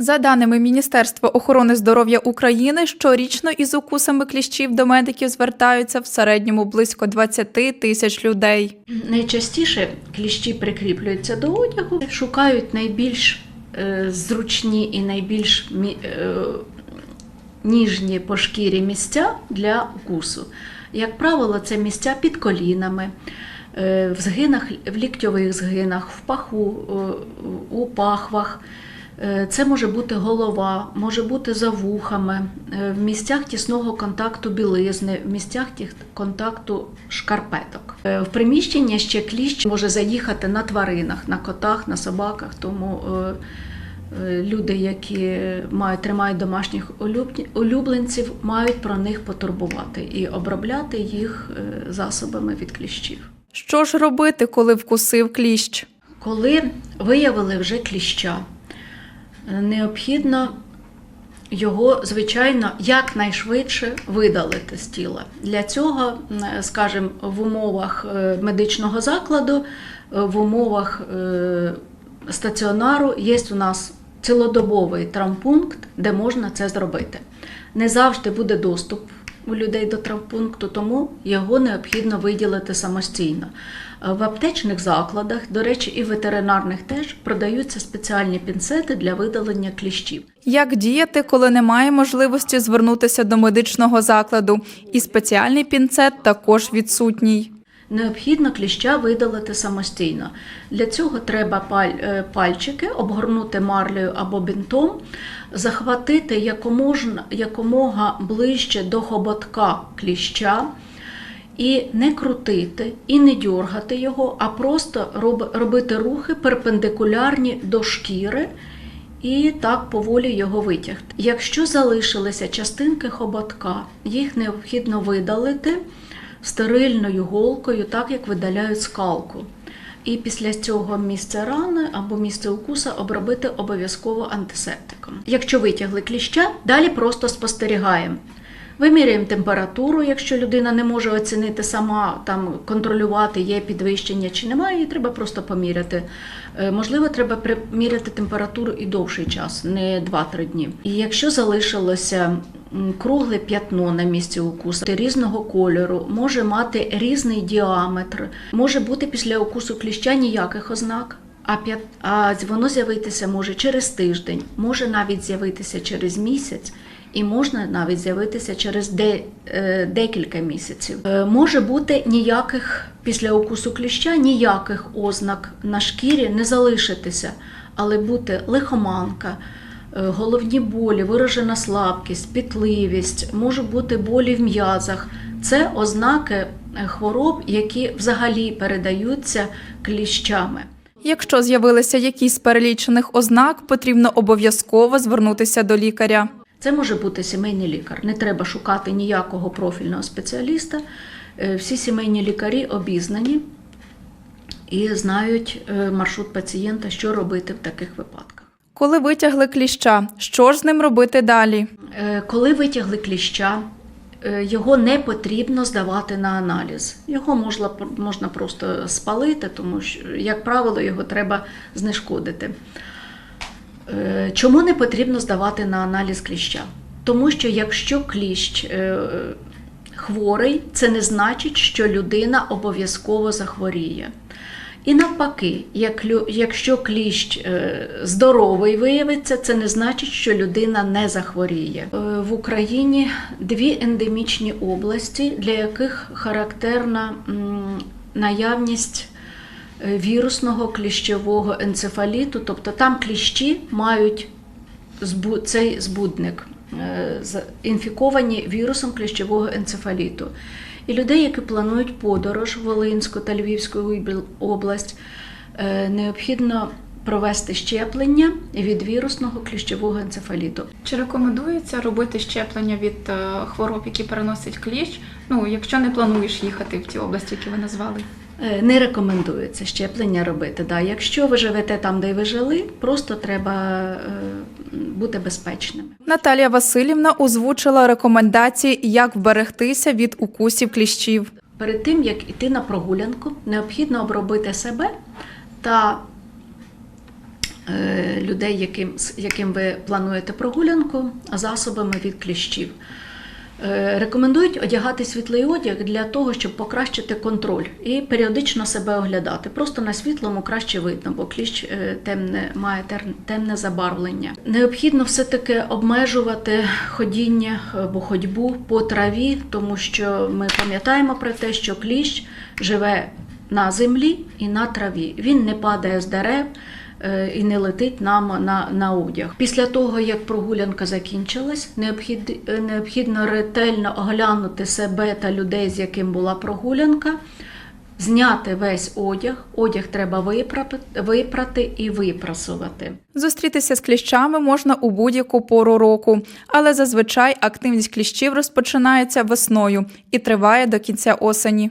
За даними Міністерства охорони здоров'я України, щорічно із укусами кліщів до медиків звертаються в середньому близько 20 тисяч людей. Найчастіше кліщі прикріплюються до одягу, шукають найбільш е, зручні і найбільш е, ніжні по шкірі місця для укусу. Як правило, це місця під колінами, е, в згинах, в ліктьових згинах, в паху, у пахвах. Е, Це може бути голова, може бути за вухами, е, в місцях тісного контакту білизни, в місцях контакту шкарпеток. Е, В приміщення ще кліщ може заїхати на тваринах, на котах, на собаках. Тому люди, які мають, тримають домашніх улюб- улюбленців, мають про них потурбувати і обробляти їх засобами від кліщів. Що ж робити, коли вкусив кліщ? Коли виявили вже кліща, необхідно його, звичайно, якнайшвидше видалити з тіла. Для цього, скажімо, в умовах е, медичного закладу, е, в умовах е, стаціонару є у нас цілодобовий травмпункт, де можна це зробити. Не завжди буде доступ у людей до травмпункту, тому його необхідно виділити самостійно. Е, В аптечних закладах, до речі, і ветеринарних теж продаються спеціальні пінцети для видалення кліщів. Як діяти, коли немає можливості звернутися до медичного закладу? І спеціальний пінцет також відсутній. Необхідно кліща видалити самостійно. Для цього треба е, пальчики обгорнути марлею або бінтом, захватити якоможна- якомога ближче до хоботка кліща і не крутити, і не дьоргати його, а просто роб- робити рухи перпендикулярні до шкіри. І так поволі його витягти. Якщо залишилися частинки хоботка, їх необхідно видалити стерильною голкою, так як видаляють скалку. І після цього місце рани або місце укуса обробити обов'язково антисептиком. Якщо витягли кліща, далі просто спостерігаємо. Виміряємо температуру, якщо людина не може оцінити сама, там контролювати, є підвищення чи немає, її треба просто поміряти. Е, Можливо, треба приміряти температуру і довший час, не 2-3 дні. І якщо залишилося кругле п'ятно на місці укусу різного кольору, може мати різний діаметр, може бути після укусу кліща ніяких ознак. А, а воно з'явитися може через тиждень, може навіть з'явитися через місяць, і можна навіть з'явитися через де... е, декілька місяців. Е, Може бути ніяких після укусу кліща, ніяких ознак на шкірі не залишитися, але бути лихоманка, головні болі, виражена слабкість, пітливість, можуть бути болі в м'язах. Це ознаки е, хвороб, які взагалі передаються кліщами. Якщо з'явилися якісь з перелічених ознак, потрібно обов'язково звернутися до лікаря. Це може бути сімейний лікар. Не треба шукати ніякого профільного спеціаліста. Е, Всі сімейні лікарі обізнані і знають е, маршрут пацієнта, що робити в таких випадках. Коли витягли кліща, що ж з ним робити далі? Е, Коли витягли кліща, е, його не потрібно здавати на аналіз. Його можна, можна просто спалити, тому що, як правило, його треба знешкодити. Е, Чому не потрібно здавати на аналіз кліща? Тому що якщо кліщ хворий, це не значить, що людина обов'язково захворіє. І навпаки, якщо кліщ е, здоровий виявиться, це не значить, що людина не захворіє. Е, В Україні дві ендемічні області, для яких характерна наявність е, вірусного кліщового енцефаліту, тобто там кліщі мають цей збудник, інфіковані вірусом кліщового енцефаліту. І людей, які планують подорож в Волинську та Львівську область, е, необхідно провести щеплення від вірусного кліщового енцефаліту. Чи рекомендується робити щеплення від е, хвороб, які переносить кліщ? Ну, якщо не плануєш їхати в ті області, які ви назвали? Е, Не рекомендується щеплення робити. Да. Якщо ви живете там, де ви жили, просто треба бути безпечними. Наталія Васильівна озвучила рекомендації, як вберегтися від укусів кліщів. Перед тим, як іти на прогулянку, необхідно обробити себе та е, людей, яким, з яким ви плануєте прогулянку, засобами від кліщів. Е, Рекомендують одягати світлий одяг для того, щоб покращити контроль і періодично себе оглядати. Просто на світлому краще видно, бо кліщ е, темне має темне забарвлення. Необхідно все-таки обмежувати ходіння або ходьбу по траві, тому що ми пам'ятаємо про те, що кліщ живе на землі і на траві. Він не падає з дерев е, і не летить нам на, на одяг. Після того, як прогулянка закінчилась, необхід, е, необхідно ретельно оглянути себе та людей, з яким була прогулянка. Зняти весь одяг, одяг треба випрати, випрати і випрасувати. Зустрітися з кліщами можна у будь-яку пору року, але зазвичай активність кліщів розпочинається весною і триває до кінця осені.